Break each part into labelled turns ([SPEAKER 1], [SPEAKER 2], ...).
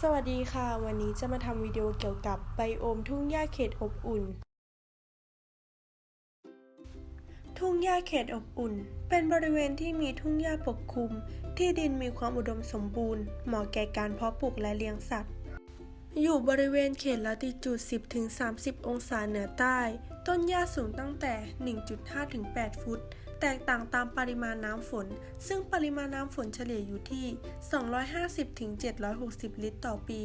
[SPEAKER 1] สวัสดีค่ะ วันนี้จะมาทำวิดีโอเกี่ยวกับไบโอมทุ่งหญ้าเขตอบอุ่น ทุ่งหญ้าเขตอบอุ่น เป็นบริเวณที่มีทุ่งหญ้าปกคลุม ที่ดินมีความอุดมสมบูรณ์ เหมาะแก่การเพาะปลูกและเลี้ยงสัตว์ อยู่บริเวณเขตละติจูด 10-30 องศาเหนือใต้ ต้นหญ้าสูงตั้งแต่ 1.5-8ฟุต แตกต่างตามปริมาณน้ำฝน ซึ่งปริมาณน้ำฝนเฉลี่ยอยู่ที่ 250-760 ลิตรต่อปี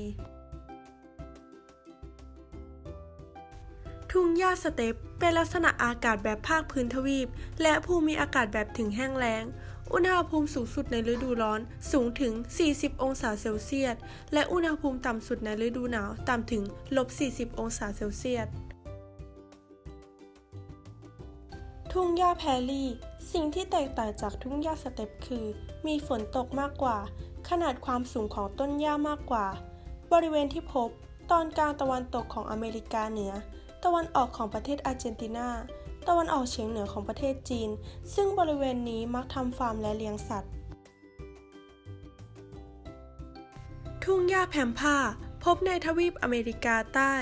[SPEAKER 1] ทุ่งหญ้าสเต็ปเป็นลักษณะอากาศแบบภาคพื้นทวีป และภูมิอากาศแบบถึงแห้งแล้ง อุณหภูมิสูงสุดในฤดูร้อนสูงถึง 40 องศาเซลเซียส และอุณหภูมิต่ำสุดในฤดูหนาวต่ำถึงลบ40 องศาเซลเซียส ทุ่งหญ้าแพรลี่ สิ่งที่แตกต่างจากทุ่งหญ้าสเต็ปคือ มีฝนตกมากกว่า ขนาดความสูงของต้นหญ้ามากกว่า บริเวณที่พบ ตอนกลางตะวันตกของอเมริกาเหนือ ตะวันออกของประเทศอาร์เจนตินา ตะวันออกเฉียงเหนือของประเทศจีน ซึ่งบริเวณนี้มักทำฟาร์มและเลี้ยงสัตว์ ทุ่งหญ้าแพมพาพบในทวีปอเมริกาใต้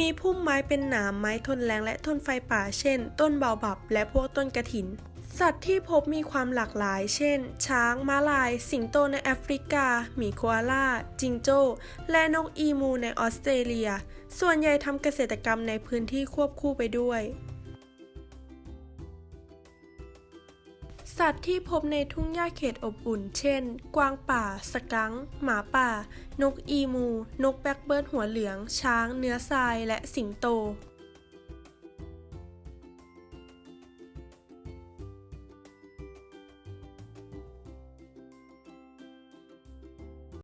[SPEAKER 1] มีพุ่มไม้เป็นหนามไม้ทนแรงและทนไฟป่า เช่น ต้นเบาบับ และพวกต้นกระถิน สัตว์ที่พบมีความหลากหลาย เช่น ช้าง ม้าลาย สิงโตในแอฟริกา หมีโคอาล่า จิงโจ้ และนกอีมูในออสเตรเลีย ส่วนใหญ่ทำเกษตรกรรมในพื้นที่ควบคู่ไปด้วย สัตว์ที่พบในทุ่งหญ้าเขตอบอุ่น เช่น กวางป่า สกังค์หมาป่า นกอีมู นกแบ็กเบิร์ดหัวเหลือง ช้าง เนื้อทราย และสิงโต